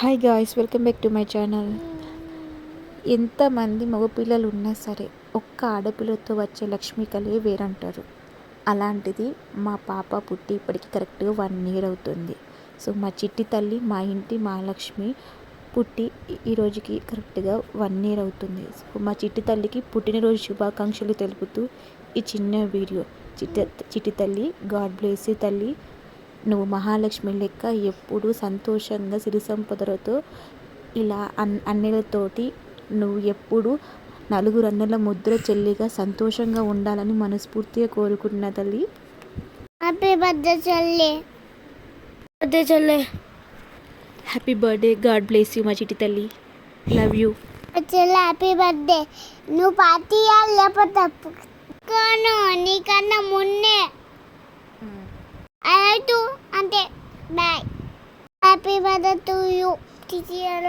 Hi guys welcome back to my channel ఎంతమంది మగపిల్లలు ఉన్నా సరే ఒక్క ఆడపిల్లతో వచ్చే లక్ష్మీ కళే వేరంటారు. అలాంటిది మా పాప పుట్టి ఇప్పటికి కరెక్ట్గా వన్ ఇయర్ అవుతుంది. సో మా చిట్టి తల్లి మా ఇంటి మహాలక్ష్మి పుట్టి ఈ- రోజుకి కరెక్ట్గా వన్ ఇయర్ అవుతుంది. సో మా చిట్టి తల్లికి పుట్టినరోజు శుభాకాంక్షలు తెలుపుతూ ఈ చిన్న వీడియో. చిట్టి చిట్టి తల్లి గాడ్ బ్లెస్ తల్లి నువ్వు మహాలక్ష్మి లెక్క ఎప్పుడు సంతోషంగా సిరి సంపదలతో ఇలా అన్ అన్నెలతోటి నువ్వు ఎప్పుడు నలుగురు అన్నల ముద్ర చెల్లిగా సంతోషంగా ఉండాలని మనస్ఫూర్తిగా కోరుకుంటున్న తల్లి. హ్యాపీ బర్త్డే చెల్లి. బర్త్డే చెల్లి. Happy birthday god bless you మా చిట్టి తల్లి. లవ్ యూ చెల్లి హ్యాపీ బర్త్డే నువ్వు పార్టీ లేకపోతే నీకన్నా మున్నే అయితే అంతే bye happy birthday to you teacher